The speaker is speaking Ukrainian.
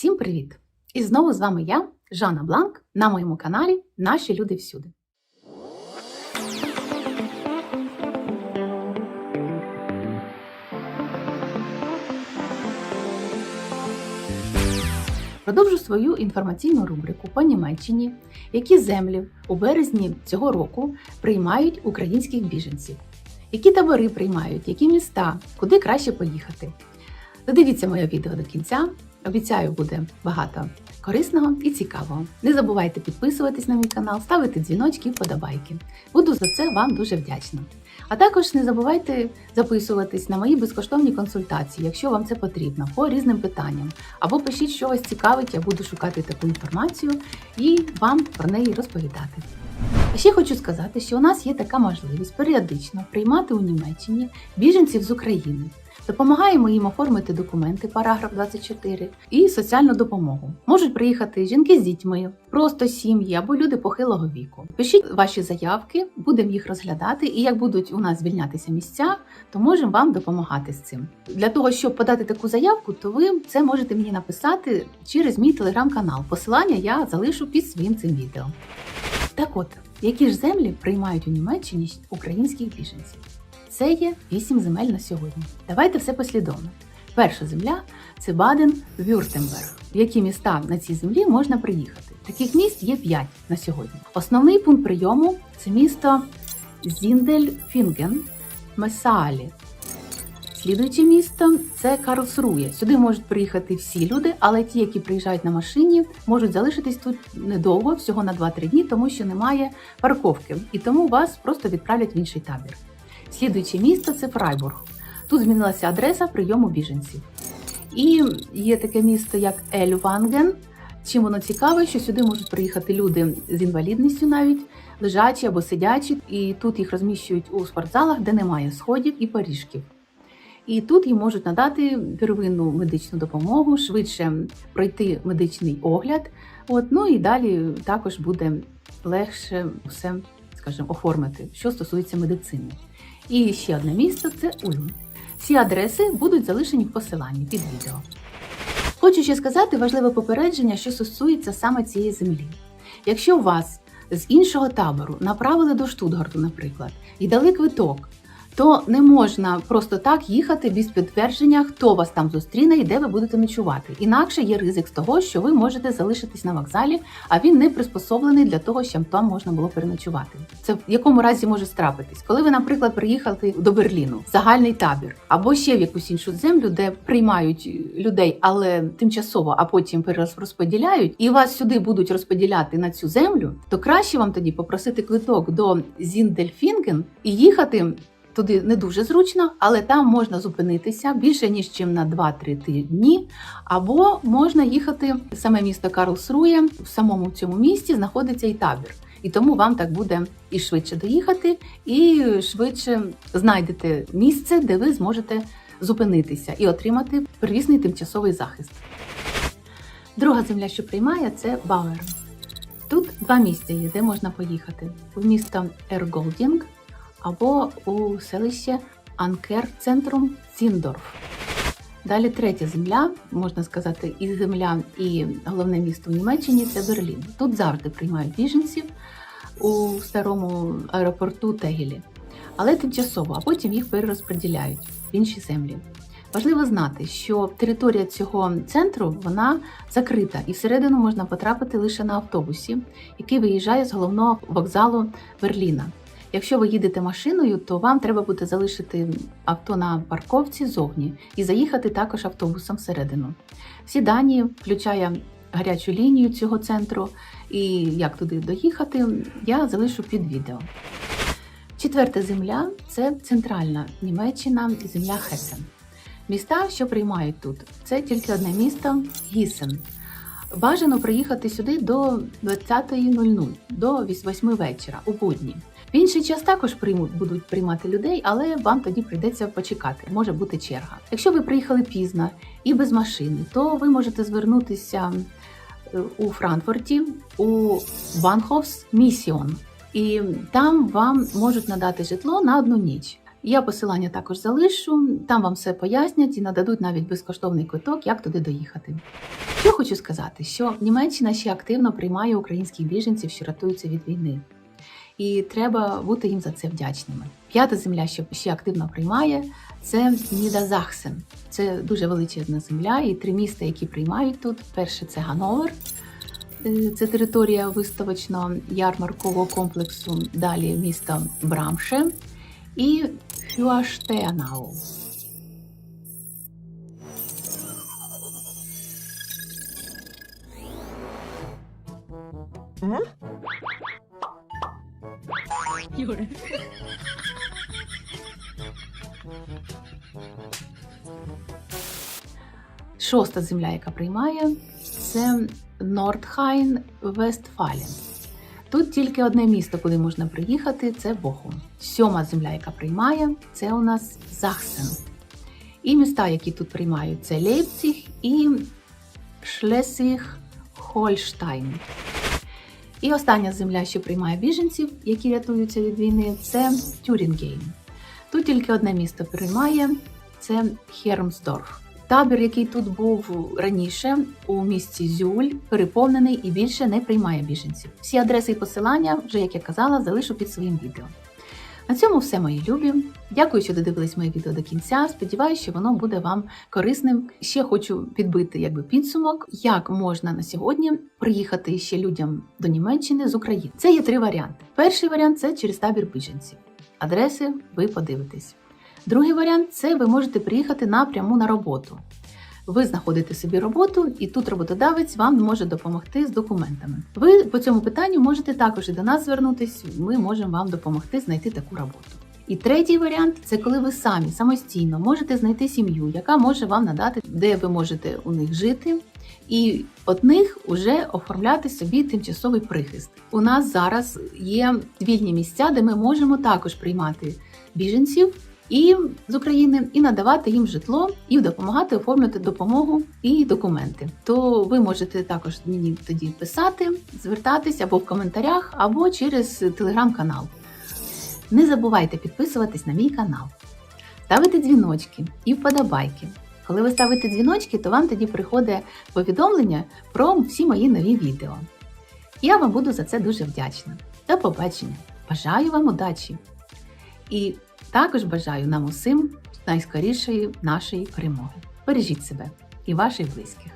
Всім привіт! І знову з вами я, Жанна Бланк, на моєму каналі Наші люди всюди. Продовжу свою інформаційну рубрику по Німеччині, які землі у березні цього року приймають українських біженців, які табори приймають, які міста, куди краще поїхати. Додивіться моє відео до кінця. Обіцяю, буде багато корисного і цікавого. Не забувайте підписуватись на мій канал, ставити дзвіночки і вподобайки. Буду за це вам дуже вдячна. А також не забувайте записуватись на мої безкоштовні консультації, якщо вам це потрібно, по різним питанням. Або пишіть, що вас цікавить, я буду шукати таку інформацію і вам про неї розповідати. А ще хочу сказати, що у нас є така можливість періодично приймати у Німеччині біженців з України. Допомагаємо їм оформити документи, параграф 24, і соціальну допомогу. Можуть приїхати жінки з дітьми, просто сім'ї або люди похилого віку. Пишіть ваші заявки, будемо їх розглядати, і як будуть у нас звільнятися місця, то можемо вам допомагати з цим. Для того, щоб подати таку заявку, то ви це можете мені написати через мій телеграм-канал. Посилання я залишу під своїм цим відео. Так от, які ж землі приймають у Німеччині українських біженців? Це є вісім земель на сьогодні. Давайте все послідовно. Перша земля це Баден-Вюртемберг. В які міста на цій землі можна приїхати? Таких міст є 5 на сьогодні. Основний пункт прийому це місто Зіндельфінген, Месаалі. Слідуюче місто це Карлсрує. Сюди можуть приїхати всі люди, але ті, які приїжджають на машині, можуть залишитись тут недовго, всього на 2-3 дні, тому що немає парковки, і тому вас просто відправлять в інший табір. Слідуюче місто це Фрайбург. Тут змінилася адреса прийому біженців. І є таке місто, як Ельванген. Чим воно цікаве, що сюди можуть приїхати люди з інвалідністю навіть лежачі або сидячі, і тут їх розміщують у спортзалах, де немає сходів і поріжків. І тут їм можуть надати первинну медичну допомогу, швидше пройти медичний огляд. От, ну і далі також буде легше все, скажімо, оформити, що стосується медицини. І ще одне місто це Ульм. Всі адреси будуть залишені в посиланні під відео. Хочу ще сказати важливе попередження, що стосується саме цієї землі. Якщо вас з іншого табору направили до Штутгарту, наприклад, і дали квиток, то не можна просто так їхати без підтвердження, хто вас там зустріне і де ви будете ночувати. Інакше є ризик з того, що ви можете залишитись на вокзалі, а він не приспособлений для того, щоб там можна було переночувати. Це в якому разі може страпитись, коли ви, наприклад, приїхали до Берліну, загальний табір, або ще в якусь іншу землю, де приймають людей, але тимчасово, а потім перерозподіляють, і вас сюди будуть розподіляти на цю землю, то краще вам тоді попросити квиток до Зіндельфінген і їхати. Туди не дуже зручно, але там можна зупинитися більше ніж чим на 2-3 дні. Або можна їхати в саме місто Карлсрує. В самому цьому місті знаходиться і табір. І тому вам так буде і швидше доїхати, і швидше знайдете місце, де ви зможете зупинитися і отримати первісний тимчасовий захист. Друга земля, що приймає, це Бауер. Тут два місця є, де можна поїхати: в місто Ерголдінг або у селище Анкер центрум Ціндорф. Далі третя земля, можна сказати, і земля, і головне місто в Німеччині це Берлін. Тут завжди приймають біженців у старому аеропорту Тегелі, але тимчасово, а потім їх перерозподіляють в інші землі. Важливо знати, що територія цього центру вона закрита, і всередину можна потрапити лише на автобусі, який виїжджає з головного вокзалу Берліна. Якщо ви їдете машиною, то вам треба буде залишити авто на парковці зовні і заїхати також автобусом всередину. Всі дані, включає гарячу лінію цього центру і як туди доїхати, я залишу під відео. Четверта земля це центральна Німеччина, земля Хесен. Міста, що приймають тут, це тільки одне місто Гісен. Бажано приїхати сюди до 20.00, до 8 вечора у будні. В інший час також приймуть, будуть приймати людей, але вам тоді прийдеться почекати. Може бути черга. Якщо ви приїхали пізно і без машини, то ви можете звернутися у Франкфурті у Банхофс Місіон, і там вам можуть надати житло на одну ніч. Я посилання також залишу, там вам все пояснять і нададуть навіть безкоштовний квиток, як туди доїхати. Що хочу сказати, що Німеччина ще активно приймає українських біженців, що рятуються від війни. І треба бути їм за це вдячними. П'ята земля, що ще активно приймає, це Нідазахсен. Це дуже величезна земля, і три міста, які приймають тут. Перше це Гановер, Е, це територія виставочно-ярмаркового комплексу. Далі місто Брамше і Фюаштенау. Шоста земля, яка приймає, це Нордхайн Вестфален. Тут тільки одне місто, куди можна приїхати, це Бохум. Сьома земля, яка приймає, це у нас Захсен. І міста, які тут приймають, це Лейпціг і Шлесвіг Хольштайн. І остання земля, що приймає біженців, які рятуються від війни, це Тюрінгейм. Тут тільки одне місто приймає це Хермсдорф. Табір, який тут був раніше у місті Зюль, переповнений і більше не приймає біженців. Всі адреси і посилання, вже як я казала, залишу під своїм відео. На цьому все, мої любі. Дякую, що додивились моє відео до кінця. Сподіваюся, що воно буде вам корисним. Ще хочу підбити якби підсумок, як можна на сьогодні приїхати ще людям до Німеччини з України. Це є три варіанти. Перший варіант це через табір біженців. Адреси ви подивитесь. Другий варіант це ви можете приїхати напряму на роботу. Ви знаходите собі роботу, і тут роботодавець вам може допомогти з документами. Ви по цьому питанню можете також і до нас звернутися. Ми можемо вам допомогти знайти таку роботу. І третій варіант це коли ви самі самостійно можете знайти сім'ю, яка може вам надати, де ви можете у них жити, і от них уже оформляти собі тимчасовий прихист. У нас зараз є вільні місця, де ми можемо також приймати біженців і з України і надавати їм житло і допомагати оформлювати допомогу і документи. То ви можете також мені тоді писати, звертатись або в коментарях, або через телеграм-канал. Не забувайте підписуватись на мій канал, ставити дзвіночки і вподобайки. Коли ви ставите дзвіночки, то вам тоді приходить повідомлення про всі мої нові відео. Я вам буду за це дуже вдячна. До побачення! Бажаю вам удачі! І також бажаю нам усім найскорішої нашої перемоги. Бережіть себе і ваших близьких.